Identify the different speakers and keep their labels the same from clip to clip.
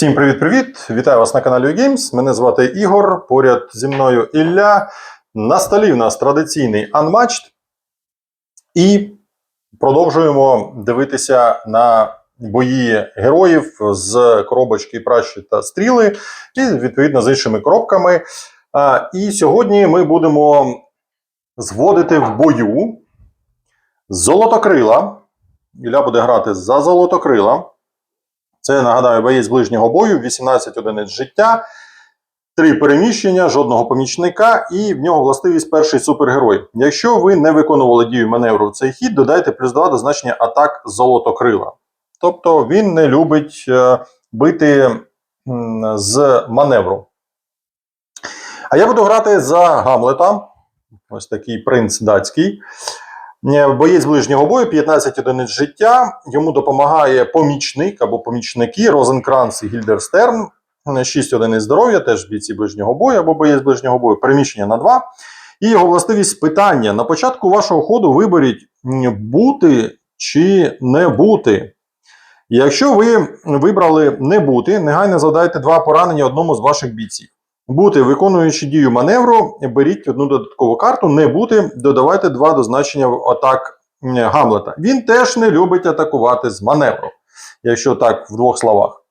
Speaker 1: Всім привіт-привіт! Вітаю вас на каналі Games. Мене звати Ігор. Поряд зі мною Ілля. На столі в нас традиційний Unmatched. І продовжуємо дивитися на бої героїв з коробочки пращі та стріли, і відповідно з іншими коробками. І сьогодні ми будемо зводити в бою золотокрила. Ілля буде грати за золотокрила. Це нагадаю, боєць ближнього бою, 18 одиниць життя, 3 переміщення, жодного помічника, і в нього властивість перший супергерой. Якщо ви не виконували дію маневру в цей хід, додайте плюс 2 до значення атак золотокрила. Тобто він не любить е, бити з маневру. А я буду грати за Гамлета. Ось такий принц датський. Е, Боєць ближнього бою, 15 одиниць життя. Йому допомагає помічник або помічники Розенкранц і Гільдерстерн. 6 одиниць здоров'я, теж бійці ближнього бою або боєць ближнього бою, переміщення на 2. І його властивість питання. На початку вашого ходу виберіть бути чи не бути. Якщо ви вибрали не бути, негайно задайте два поранення одному з ваших бійців. Бути, виконуючи дію маневру, беріть одну додаткову карту, не бути, додавайте два до значення атак Гамлета. Він теж не любить атакувати з маневру, якщо так в двох словах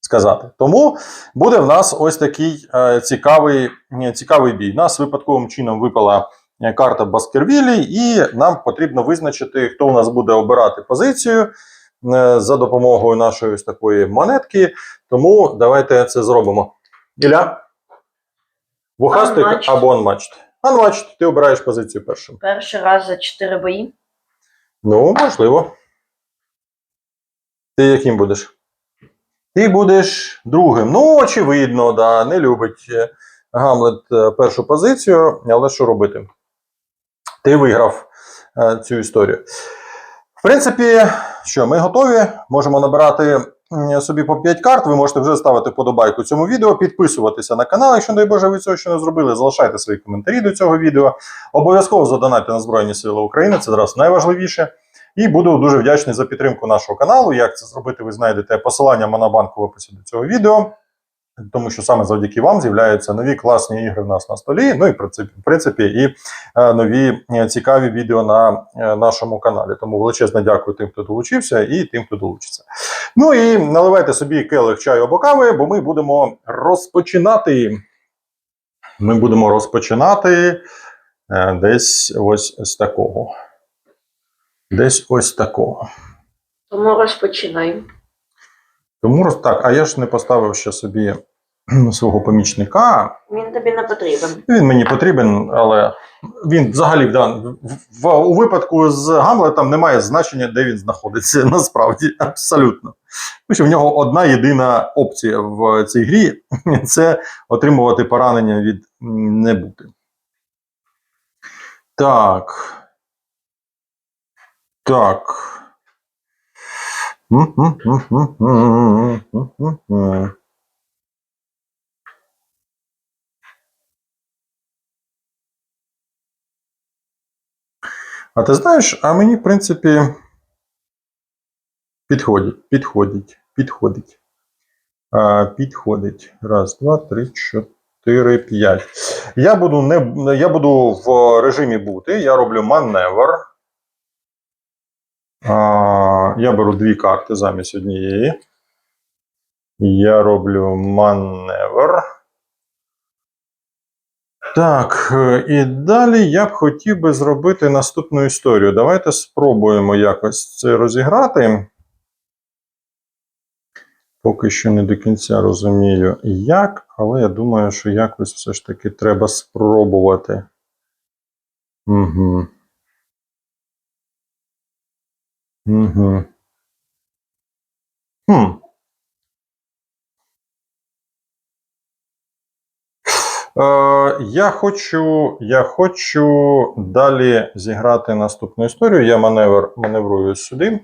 Speaker 1: сказати. Тому буде в нас ось такий е, цікавий, е, цікавий бій. Нас випадковим чином випала е, карта Баскервілі, і нам потрібно визначити, хто у нас буде обирати позицію е, за допомогою нашої ось такої монетки. Тому давайте це зробимо. Ілля? Вухастик
Speaker 2: Unmatched.
Speaker 1: або unmatched? Unmatched, ти обираєш позицію першим.
Speaker 2: Перший раз за 4 бої.
Speaker 1: Ну, можливо. Ти яким будеш? Ти будеш другим. Ну, очевидно, да, не любить е, Гамлет е, першу позицію, але що робити? Ти виграв е, цю історію. В принципі, що, ми готові. Можемо набирати собі по 5 карт. Ви можете вже ставити подобайку цьому відео, підписуватися на канал, якщо, дай Боже, ви цього ще не зробили. Залишайте свої коментарі до цього відео. Обов'язково задонайте на Збройні Сили України, це зараз найважливіше. І буду дуже вдячний за підтримку нашого каналу. Як це зробити, ви знайдете посилання Монобанку в описі до цього відео. Тому що саме завдяки вам з'являються нові класні ігри в нас на столі. Ну і в принципі, і е, нові е, цікаві відео на е, нашому каналі. Тому величезне дякую тим, хто долучився, і тим, хто долучиться. Ну і наливайте собі келих чаю або кави, бо ми будемо розпочинати. Ми будемо розпочинати десь ось з такого. Десь ось такого.
Speaker 2: Тому розпочинаємо.
Speaker 1: Тому так, а я ж не поставив ще собі свого помічника.
Speaker 2: Він тобі не потрібен.
Speaker 1: Він мені потрібен, але він взагалі в, дан- в, в- у випадку з Гамлетом немає значення, де він знаходиться. Насправді, абсолютно. Тому що в нього одна єдина опція в цій грі це отримувати поранення від м, не бути. Так. Так. А ти знаєш, а мені, в принципі, підходить, підходить, підходить. Підходить. Раз, два, три, чотири, п'ять. Я буду, не, я буду в режимі бути. Я роблю маневр. Я беру дві карти замість однієї. Я роблю маневр. Так, е, і далі я б хотів би зробити наступну історію. Давайте спробуємо якось це розіграти. Поки що не до кінця розумію, як, але я думаю, що якось все ж таки треба спробувати. Угу. Угу. Хм. Я хочу, я хочу далі зіграти наступну історію. Я маневр маневрую сюди.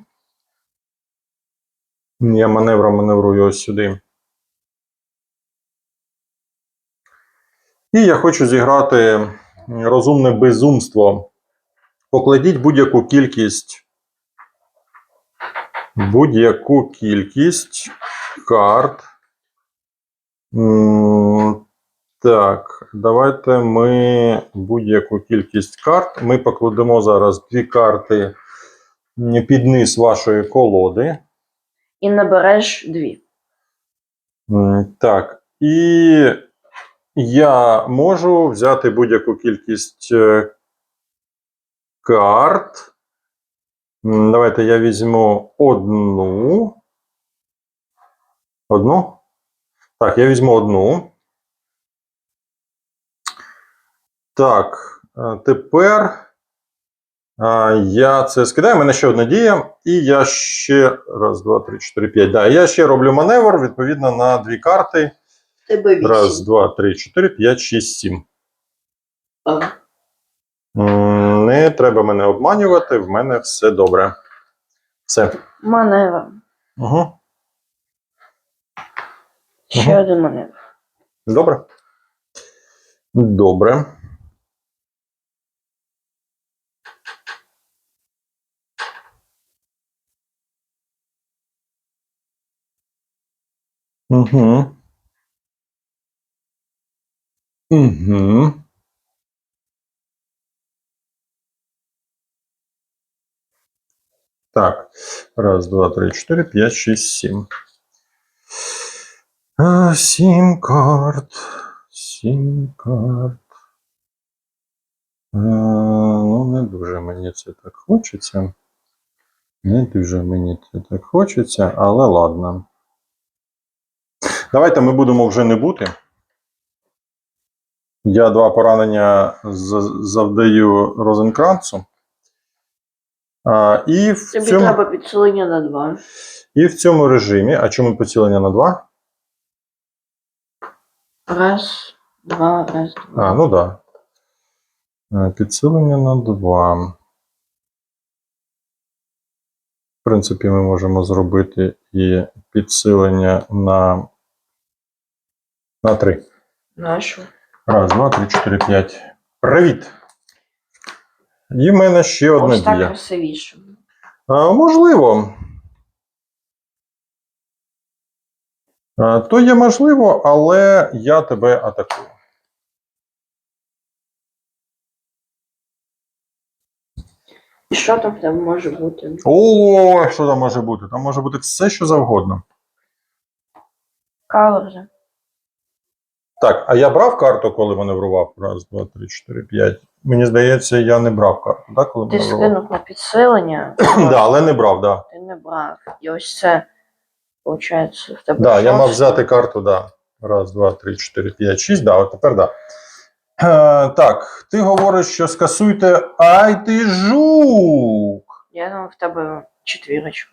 Speaker 1: Я маневром маневрую ось сюди. І я хочу зіграти розумне безумство. Покладіть будь-яку кількість. Будь-яку кількість карт Так, давайте ми будь-яку кількість карт. Ми покладемо зараз дві карти під низ вашої колоди.
Speaker 2: І набереш дві.
Speaker 1: Так, і я можу взяти будь-яку кількість е, карт. Давайте я візьму одну. Одну? Так, я візьму одну. Так, е, тепер е, я це скидаю. У мене ще одна дія, і я ще. Раз, два, три, чотири, п'ять. Да, я ще роблю маневр відповідно на дві карти.
Speaker 2: Тебе вісім.
Speaker 1: Раз, два, три, чотири, п'ять, шість, сім.
Speaker 2: А,
Speaker 1: М, Не треба мене обманювати, в мене все добре. Все.
Speaker 2: Маневр.
Speaker 1: Угу.
Speaker 2: Ще
Speaker 1: Мгм.
Speaker 2: один маневр.
Speaker 1: Добре. Добре. Угу. Угу. Так. Раз, два, три, чотири, п'ять, шість, сім. А, Сім карт. Сім карт. Е, ну, не дуже мені це так хочеться. Не дуже мені це так хочеться, але ладно. Давайте ми будемо вже не бути. Я два поранення завдаю Розенкранцу. А, і, в
Speaker 2: Тобі
Speaker 1: цьому,
Speaker 2: треба підсилення на два.
Speaker 1: і в цьому режимі. А чому поцілення на два?
Speaker 2: Раз, два, раз, два.
Speaker 1: А, ну так. Да. Е, Підсилення на 2. В принципі, ми можемо зробити і підсилення на, на 3.
Speaker 2: Нашу.
Speaker 1: Раз, два, три, чотири, п'ять. Привіт! І в мене ще одна
Speaker 2: Ось так
Speaker 1: дія.
Speaker 2: красивіше.
Speaker 1: А, можливо. А, то є можливо, але я тебе атакую.
Speaker 2: І що там тебе може бути?
Speaker 1: О, що там може бути? Там може бути все, що завгодно.
Speaker 2: Каверзи.
Speaker 1: Так, а я брав карту, коли маневрував? Раз, два, три, чотири, п'ять. Мені здається, я не брав карту, так, коли
Speaker 2: Ти
Speaker 1: маневрував?
Speaker 2: скинув на підсилення,
Speaker 1: да, але не брав, да.
Speaker 2: ти не брав. І ось це, виходить, в тебе.
Speaker 1: Да, я мав взяти карту, да. Раз, два, три, чотири, п'ять, шість, да, от тепер да. Е, так, ти говориш, що скасуйте. Ай ти жук!
Speaker 2: Я думав, в тебе четвірочка.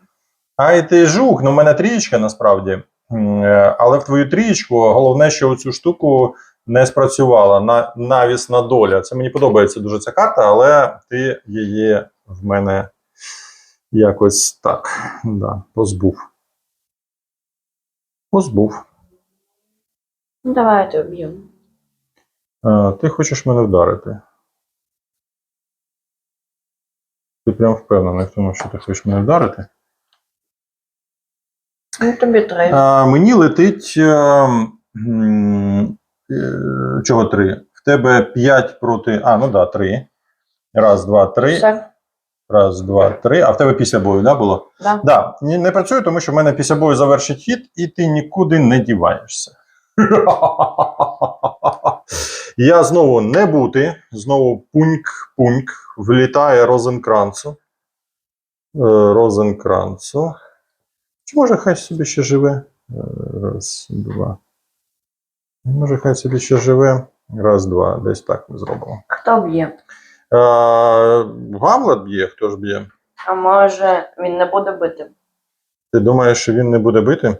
Speaker 1: Ай ти жук, ну в мене трієчка насправді. Е, Але в твою трієчку головне, що цю штуку не спрацювала на навісна доля. Це мені подобається дуже ця карта, але ти її в мене якось так да, позбув. Позбув.
Speaker 2: Ну, давайте об'ємо.
Speaker 1: Е, Ти хочеш мене вдарити. Ти прям впевнений в тому, що ти хочеш мене вдарити.
Speaker 2: Ну, тобі три.
Speaker 1: А, мені летить. е, м, е, чого три? В тебе 5 проти. А, ну да, 3. Раз, два, три.
Speaker 2: Все?
Speaker 1: Раз, два, три. А в тебе після бою, да, було?
Speaker 2: Да.
Speaker 1: Да, ні, не працює, тому що в мене після бою завершить хід, і ти нікуди не діваєшся. Я знову не бути. Знову пуньк-пуньк. Влітає Розенкранцу. Е, Розенкранцу. Чи може хай собі ще живе? Раз, два. Може, хай собі ще живе. Раз, два. Десь так ми зробимо.
Speaker 2: Хто б'є?
Speaker 1: Гамлет б'є, хто ж б'є?
Speaker 2: А може він не буде бити?
Speaker 1: Ти думаєш, що він не буде бити?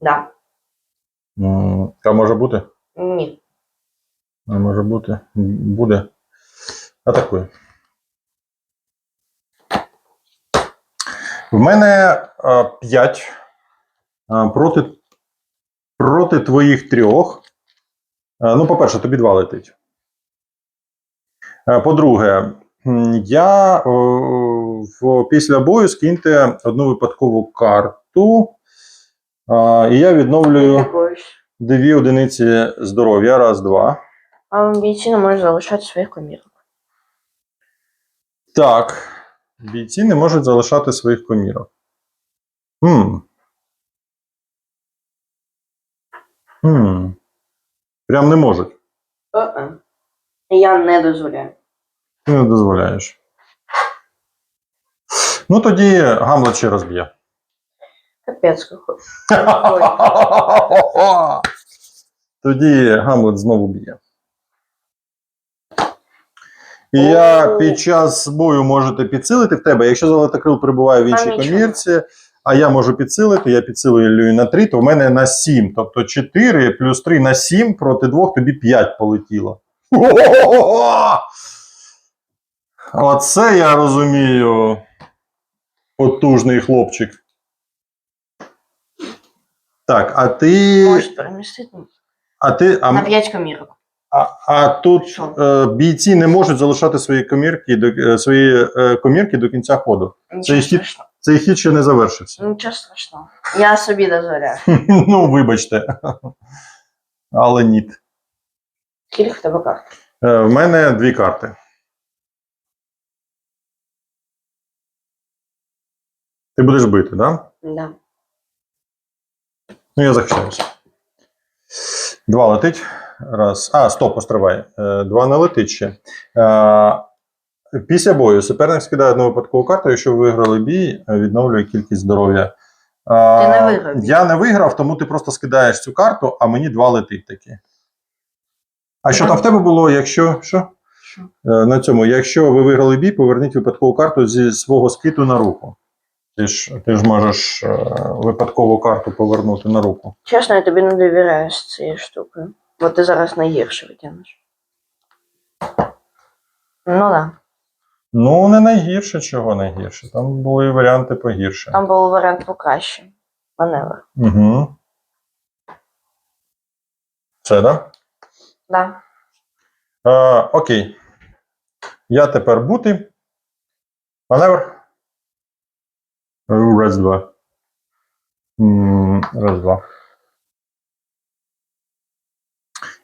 Speaker 2: Да.
Speaker 1: М, А може бути?
Speaker 2: Ні.
Speaker 1: А може бути. Буде. Атакує. В мене 5 проти, проти твоїх трьох. Ну, по-перше, тобі два летить. По-друге, я в, після бою скиньте одну випадкову карту. І я відновлюю. Дві одиниці здоров'я. Раз, два.
Speaker 2: А бійці не можуть залишати своїх комірок.
Speaker 1: Так. Бійці не можуть залишати своїх комірок. Хм. Хм. Прям не можуть.
Speaker 2: Е-е. Я не дозволяю.
Speaker 1: Ти не дозволяєш. Ну тоді Гамлет ще раз б'є.
Speaker 2: Капець, какой.
Speaker 1: Тоді Гамлет знову б'є. І я під час бою можете підсилити в тебе. Якщо золотокрил перебуває в іншій
Speaker 2: нічого.
Speaker 1: комірці, а я можу підсилити, я підсилюю на 3, то в мене на 7. Тобто 4 плюс 3 на 7 проти 2 тобі 5 полетіло. О-о-о-о! Оце я розумію. Потужний хлопчик. Так, а ти.
Speaker 2: Можуть перемістити
Speaker 1: А ти. А,
Speaker 2: на 5 комірок.
Speaker 1: А, а тут е, бійці не можуть залишати свої комірки до е, свої е, комірки до кінця ходу.
Speaker 2: Нічого
Speaker 1: хід- Цей хід ще не завершився.
Speaker 2: Нічого страшного. Я собі дозволяю.
Speaker 1: ну, вибачте. Але ні.
Speaker 2: Скільки в тебе карт?
Speaker 1: Е, в мене дві карти. Ти будеш бити, так? Да?
Speaker 2: Да.
Speaker 1: Ну, я захищаюся. Два летить. Раз. А, стоп, постривай. Е, Два не летить ще. Після бою суперник скидає одну випадкову карту, якщо ви виграли бій, відновлює кількість здоров'я. Е,
Speaker 2: не виграв.
Speaker 1: Я не виграв, тому ти просто скидаєш цю карту, а мені два летить такі. А що там в тебе було, якщо. Що?
Speaker 2: Що?
Speaker 1: Е, На цьому, якщо ви виграли бій, поверніть випадкову карту зі свого скиту на руку. Ти ж, ти ж можеш е, випадкову карту повернути на руку.
Speaker 2: Чесно, я тобі не довіряю з цією штукою. Бо ти зараз найгірше витягнеш. Ну да.
Speaker 1: Ну, не найгірше, чого найгірше. Там були варіанти погірше.
Speaker 2: Там був варіант покраще. Маневр.
Speaker 1: Угу. Це, да?
Speaker 2: Да.
Speaker 1: Е, окей. Я тепер бути. Маневр. Раз, два. Раз, два.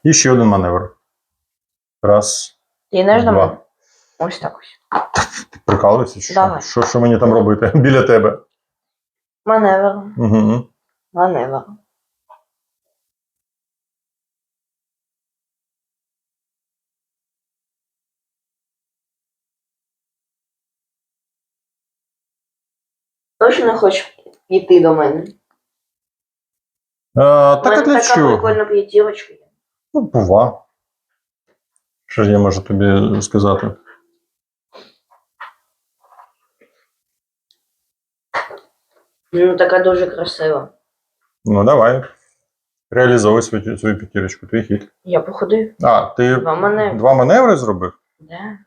Speaker 1: І ще один маневр. Раз.
Speaker 2: Йдеш до
Speaker 1: Два.
Speaker 2: Ось так ось.
Speaker 1: Ти прикалуєшся? чи Що?
Speaker 2: Давай.
Speaker 1: що, що мені там робити біля тебе?
Speaker 2: Маневр.
Speaker 1: Угу.
Speaker 2: Маневр. Точно не хочеш йти до мене?
Speaker 1: А, так а для
Speaker 2: така
Speaker 1: чого?
Speaker 2: прикольна п'ятірочка.
Speaker 1: Ну, бува. Що ж я можу тобі сказати?
Speaker 2: Ну, така дуже красива.
Speaker 1: Ну, давай. Реалізовуй свою, свою п'ятірочку, твій хід.
Speaker 2: Я походив.
Speaker 1: А, ти
Speaker 2: Два маневри.
Speaker 1: два маневри зробив?
Speaker 2: Да.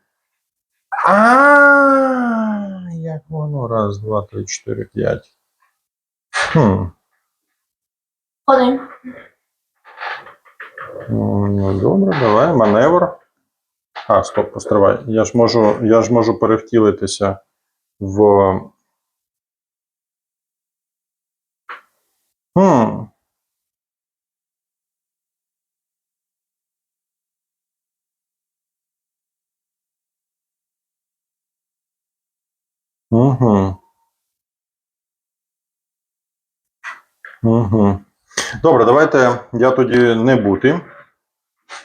Speaker 1: А, як воно? Раз, два, три, чотири, п'ять. Хм.
Speaker 2: Ходим.
Speaker 1: Ну, ну, добре, давай, маневр. А, стоп, постривай. Я ж можу, я ж можу перевтілитися в. Хм. Угу. Угу. Добре, давайте я тоді не бути.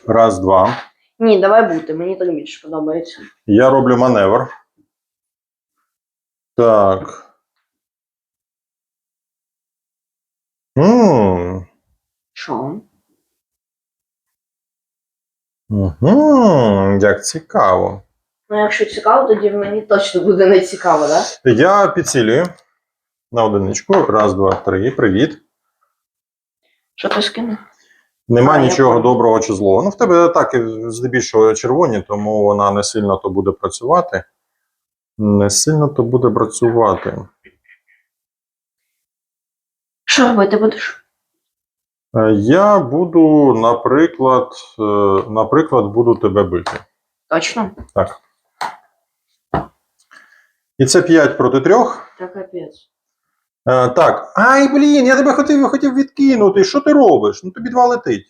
Speaker 1: Раз, два.
Speaker 2: Ні, давай бути, мені так більше подобається.
Speaker 1: Я роблю маневр. Так. Угу.
Speaker 2: Що?
Speaker 1: Угу. Як цікаво.
Speaker 2: Ну, якщо цікаво, тоді мені точно буде не цікаво, так? Да?
Speaker 1: Я підсилюю на одиничку. Раз, два, три. Привіт.
Speaker 2: Що ти скинув?
Speaker 1: Нема
Speaker 2: А,
Speaker 1: нічого доброго чи злого. Ну, в тебе атаки здебільшого червоні, тому вона не сильно то буде працювати. Не сильно то буде працювати.
Speaker 2: Що робити будеш?
Speaker 1: Е, Я буду, наприклад, е, наприклад, буду тебе бити.
Speaker 2: Точно?
Speaker 1: Так. І це 5 проти 3.
Speaker 2: Та капець.
Speaker 1: Е, так. Ай, блін, я тебе хотів, хотів відкинути. Що ти робиш? Ну тобі два летить.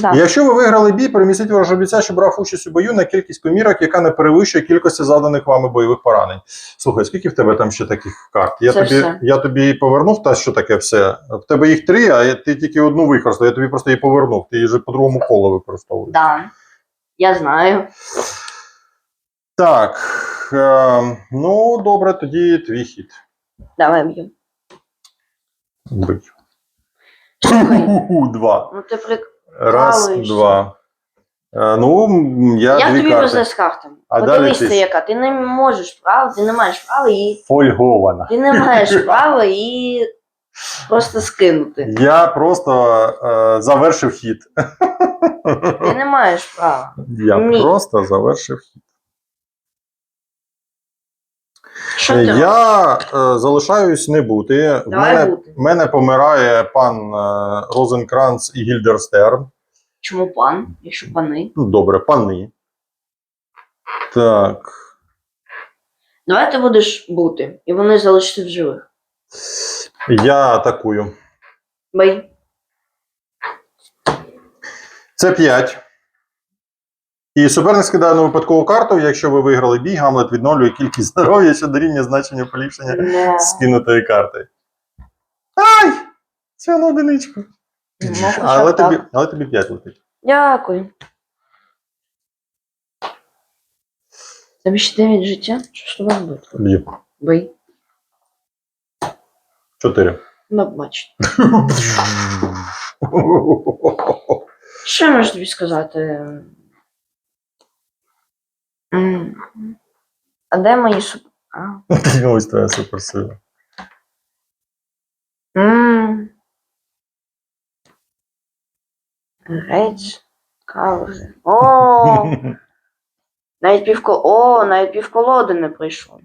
Speaker 2: Да.
Speaker 1: Якщо ви виграли бій, перемістіть ворожого бійця, що брав участь у бою на кількість комірок, яка не перевищує кількості заданих вами бойових поранень. Слухай, скільки в тебе там ще таких карт? Я
Speaker 2: Це
Speaker 1: тобі,
Speaker 2: все.
Speaker 1: я тобі повернув та що таке все. В тебе їх три, а ти тільки одну використав. Я тобі просто її повернув. Ти її вже по другому колу використовуєш.
Speaker 2: Да. Я знаю.
Speaker 1: Так. Е, ну, добре, тоді твій хід.
Speaker 2: Давай б'ю. Слухай,
Speaker 1: Два.
Speaker 2: ну ти прик...
Speaker 1: Раз, два. Е, ну, м, я,
Speaker 2: Я
Speaker 1: дві
Speaker 2: тобі
Speaker 1: карти.
Speaker 2: з картами.
Speaker 1: А далі
Speaker 2: Подивись,
Speaker 1: ти ж.
Speaker 2: яка. Ти не можеш права, ти не маєш права і.
Speaker 1: Фольгована.
Speaker 2: Ти не маєш права і просто скинути.
Speaker 1: Я просто е, завершив хід.
Speaker 2: Ти не маєш права.
Speaker 1: Я
Speaker 2: Ні.
Speaker 1: просто завершив хід.
Speaker 2: Що ти?
Speaker 1: Я е, залишаюсь не бути. В
Speaker 2: Давай
Speaker 1: мене,
Speaker 2: бути.
Speaker 1: мене помирає пан е, Розенкранц і Гільдерстерн.
Speaker 2: Чому пан, якщо пани?
Speaker 1: Ну, добре, пани. Так.
Speaker 2: Давай ти будеш бути, і вони залишаться в живих.
Speaker 1: Я атакую.
Speaker 2: Бай.
Speaker 1: Це 5. І суперник скидає на випадкову карту. Якщо ви виграли бій, Гамлет відновлює кількість здоров'я, що дорівнює значенню поліпшення
Speaker 2: Не.
Speaker 1: скинутої карти. Ай! Це на одиничку.
Speaker 2: Ну,
Speaker 1: але, тобі, але тобі 5 летить.
Speaker 2: Дякую. Тобі ще 9 життя? Що ж тебе буде?
Speaker 1: Б'ю.
Speaker 2: Бий.
Speaker 1: 4.
Speaker 2: Ну, бач. Що я можу тобі сказати? А де мої. А.
Speaker 1: Ось твоя суперсила.
Speaker 2: М. Грець. Каузи. О, навіть півко... О, навіть півколоди не прийшло.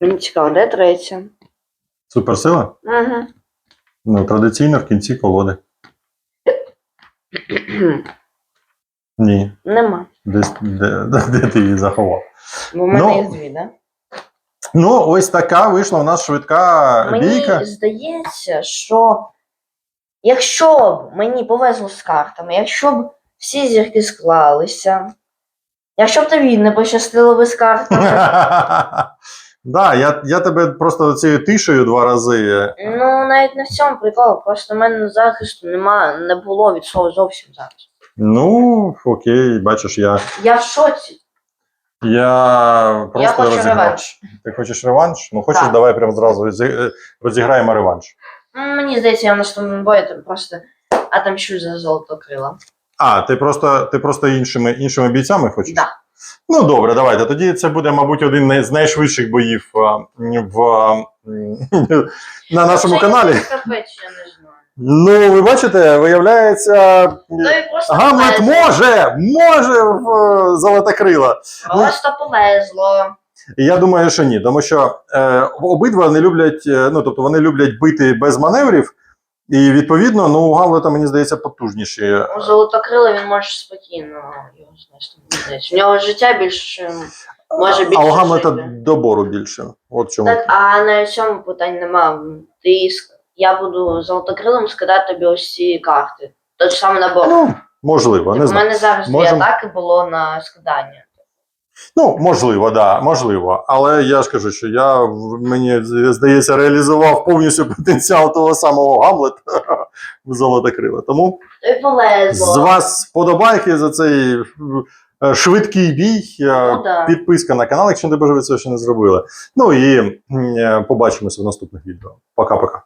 Speaker 2: Мені цікаво, де третя?
Speaker 1: Суперсила?
Speaker 2: Угу.
Speaker 1: Ну, традиційно в кінці колоди. Ні.
Speaker 2: Нема.
Speaker 1: Десь де, де, де ти її заховав?
Speaker 2: Бо в мене
Speaker 1: Ну,
Speaker 2: їх дві, да?
Speaker 1: Ну, ось така вийшла у нас швидка
Speaker 2: Мені
Speaker 1: бійка.
Speaker 2: здається, що якщо б мені повезло з картами, якщо б всі зірки склалися, якщо б тобі не пощастило би з картами,
Speaker 1: Да, я, я тебе просто цією тишею два рази.
Speaker 2: ну навіть не в цьому прикол, просто в мене захисту нема, не було від слова зовсім зараз.
Speaker 1: Ну, окей, бачиш, я.
Speaker 2: Я в шоці.
Speaker 1: Я просто
Speaker 2: я хочу реванш.
Speaker 1: Ти хочеш реванш? Ну, хочеш,
Speaker 2: Так.
Speaker 1: давай прямо зразу розі- е, розіграємо реванш.
Speaker 2: М, Мені здається, я в наступному бою там просто отомщу за золото крила.
Speaker 1: А, ти просто, ти просто іншими, іншими бійцями хочеш?
Speaker 2: Да.
Speaker 1: Ну добре, давайте. Тоді це буде, мабуть, один з найшвидших боїв а, в, а, на нашому
Speaker 2: Це
Speaker 1: каналі.
Speaker 2: якийсь капець, я не знаю.
Speaker 1: Ну, ви бачите, виявляється,
Speaker 2: Ну і просто
Speaker 1: Гамлет
Speaker 2: повезло.
Speaker 1: може, може в е, золотокрила.
Speaker 2: Просто повезло.
Speaker 1: Я думаю, що ні, тому що е, обидва не люблять, е, ну тобто вони люблять бити без маневрів, і відповідно, ну у Гамлета, мені здається, потужніші.
Speaker 2: У золотокрила він може спокійно його знести. мені здається. Нього життя більше. Може,
Speaker 1: а у
Speaker 2: більше
Speaker 1: Гамлета
Speaker 2: жити.
Speaker 1: добору більше. От чому.
Speaker 2: Так, а на цьому питань нема. Ти ск- я буду золотокрилом скидати тобі ось ці карти. Той ж самий набор.
Speaker 1: Ну, можливо, не
Speaker 2: У
Speaker 1: знаю.
Speaker 2: мене зараз дві
Speaker 1: Можем-
Speaker 2: атаки було на скидання.
Speaker 1: Ну, можливо, да, можливо. Але я ж кажу, що я в- мені здається реалізував повністю потенціал того самого Гамлета в золотокрила. Тому
Speaker 2: Тобі повезло.
Speaker 1: з вас вподобайки за цей е, швидкий бій. е,
Speaker 2: Ну, да.
Speaker 1: Підписка на канал, якщо не бажаю, ви цього ще не зробили. Ну і м, е, побачимося в наступних відео. Пока-пока.